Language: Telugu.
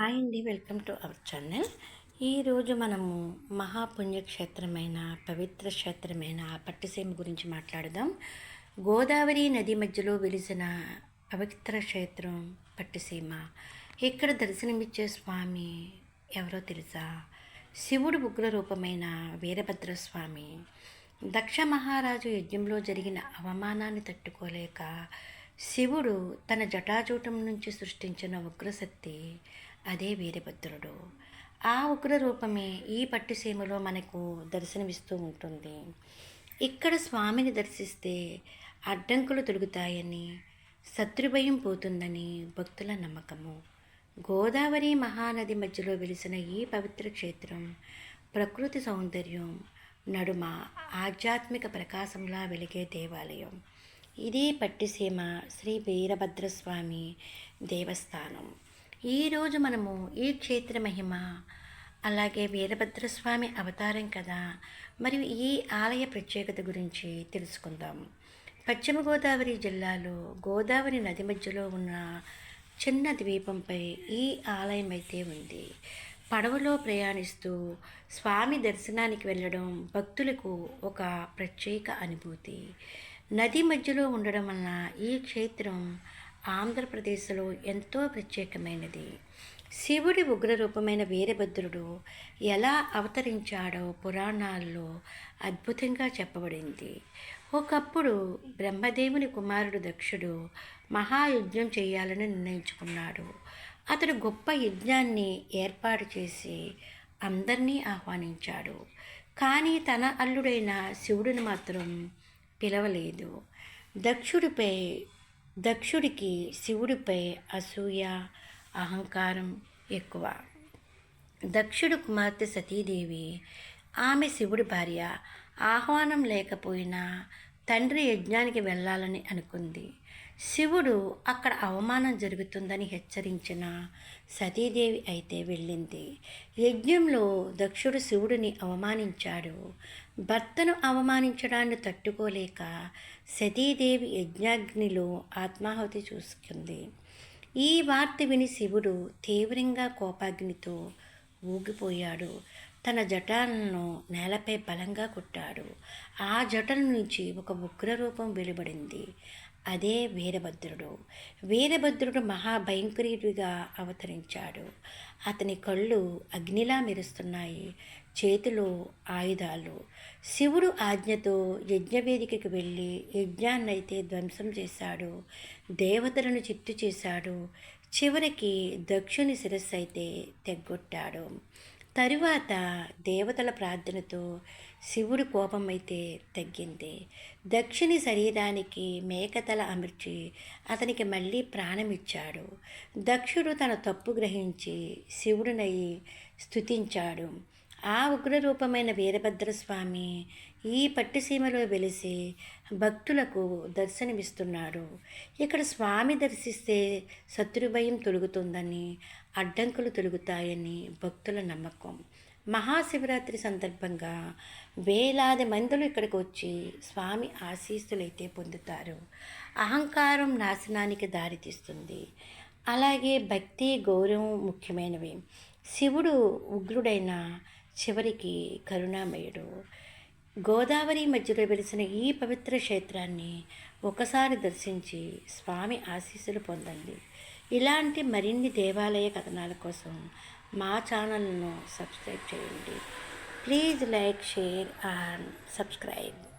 హాయ్ అండి వెల్కమ్ టు అవర్ ఛానల్. ఈరోజు మనము మహాపుణ్యక్షేత్రమైన పవిత్ర క్షేత్రమైన పట్టిసీమ గురించి మాట్లాడదాం. గోదావరి నది మధ్యలో వెలిసిన పవిత్ర క్షేత్రం పట్టిసీమ. ఇక్కడ దర్శనమిచ్చే స్వామి ఎవరో తెలుసా? శివుడు ఉగ్ర రూపమైన వీరభద్ర స్వామి దక్ష మహారాజు యజ్ఞంలో జరిగిన అవమానాన్ని తట్టుకోలేక శివుడు తన జటాజూటం నుంచి సృష్టించిన ఉగ్రశక్తి అదే వీరభద్రుడు ఆ ఉగ్ర రూపమే ఈ పట్టిసీమలో మనకు దర్శనమిస్తూ ఉంటుంది. ఇక్కడ స్వామిని దర్శిస్తే అడ్డంకులు తొలుగుతాయని శత్రుభయం పోతుందని భక్తుల నమ్మకము. గోదావరి మహానది మధ్యలో వెలిసిన ఈ పవిత్ర క్షేత్రం ప్రకృతి సౌందర్యం నడుమ ఆధ్యాత్మిక ప్రకాశంలా వెలిగే దేవాలయం. ఇది పట్టిసీమ శ్రీ వీరభద్రస్వామి దేవస్థానం. ఈరోజు మనము ఈ క్షేత్ర మహిమ అలాగే వీరభద్రస్వామి అవతారం కదా మరియు ఈ ఆలయ ప్రత్యేకత గురించి తెలుసుకుందాం. పశ్చిమ గోదావరి జిల్లాలో గోదావరి నది మధ్యలో ఉన్న చిన్న ద్వీపంపై ఈ ఆలయం అయితే ఉంది. పడవలో ప్రయాణిస్తూ స్వామి దర్శనానికి వెళ్ళడం భక్తులకు ఒక ప్రత్యేక అనుభూతి. నది మధ్యలో ఉండడం వలన ఈ క్షేత్రం ఆంధ్రప్రదేశ్లో ఎంతో ప్రత్యేకమైనది. శివుడి ఉగ్రరూపమైన వీరభద్రుడు ఎలా అవతరించాడో పురాణాల్లో అద్భుతంగా చెప్పబడింది. ఒకప్పుడు బ్రహ్మదేవుని కుమారుడు దక్షుడు మహాయుద్ధం చేయాలని నిర్ణయించుకున్నాడు. అతడు గొప్ప యజ్ఞాన్ని ఏర్పాటు చేసి అందరినీ ఆహ్వానించాడు. కానీ తన అల్లుడైన శివుడిని మాత్రం పిలవలేదు. దక్షుడిపై దక్షుడికి శివుడిపై అసూయ అహంకారం ఎక్కువ. దక్షుడు కుమార్తె సతీదేవి ఆమె శివుడి భార్య ఆహ్వానం లేకపోయినా తండ్రి యజ్ఞానికి వెళ్ళాలని అనుకుంది. శివుడు అక్కడ అవమానం జరుగుతుందని హెచ్చరించిన సతీదేవి అయితే వెళ్ళింది. యజ్ఞంలో దక్షుడు శివుడిని అవమానించాడు. భర్తను అవమానించడాన్ని తట్టుకోలేక సతీదేవి యజ్ఞాగ్నిలో ఆత్మాహుతి చూసుకుంది. ఈ వార్త విని శివుడు తీవ్రంగా కోపాగ్నితో ఊగిపోయాడు. తన జటాలను నేలపై బలంగా కొట్టాడు. ఆ జటల నుంచి ఒక ఉగ్రరూపం వెలువడింది. అదే వీరభద్రుడు. వీరభద్రుడు మహాభయంకరుడిగా అవతరించాడు. అతని కళ్ళు అగ్నిలా మెరుస్తున్నాయి. చేతిలో ఆయుధాలు. శివుడు ఆజ్ఞతో యజ్ఞవేదికకి వెళ్ళి యజ్ఞాన్నైతే ధ్వంసం చేశాడు. దేవతలను చిత్తు చేశాడు. చివరికి దక్షుని శిరస్సు అయితే తెగ్గొట్టాడు. తరువాత దేవతల ప్రార్థనతో శివుడి కోపం అయితే తగ్గింది. దక్షిణి శరీరానికి మేకతల అమర్చి అతనికి మళ్ళీ ప్రాణమిచ్చాడు. దక్షుడు తన తప్పు గ్రహించి శివుడినయి స్థుతించాడు ఆ ఉగ్రరూపమైన వీరభద్రస్వామి ఈ పట్టిసీమలో వెలిసి భక్తులకు దర్శనమిస్తున్నాడు. ఇక్కడ స్వామి దర్శిస్తే శత్రుభయం తొలుగుతుందని అడ్డంకులు తొలుగుతాయని భక్తుల నమ్మకం. మహాశివరాత్రి సందర్భంగా వేలాది మందులు ఇక్కడికి వచ్చి స్వామి ఆశీస్సులైతే పొందుతారు. అహంకారం నాశనానికి దారితీస్తుంది. అలాగే భక్తి గౌరవం ముఖ్యమైనవి. శివుడు ఉగ్రుడైన చివరికి కరుణామయుడు. గోదావరి మధ్యలో వెలిసిన ఈ పవిత్ర క్షేత్రాన్ని ఒకసారి దర్శించి స్వామి ఆశీస్సులు పొందండి. ఇలాంటి మరిన్ని దేవాలయ కథనాల కోసం మా ఛానల్ను సబ్స్క్రైబ్ చేయండి. Please like share and subscribe.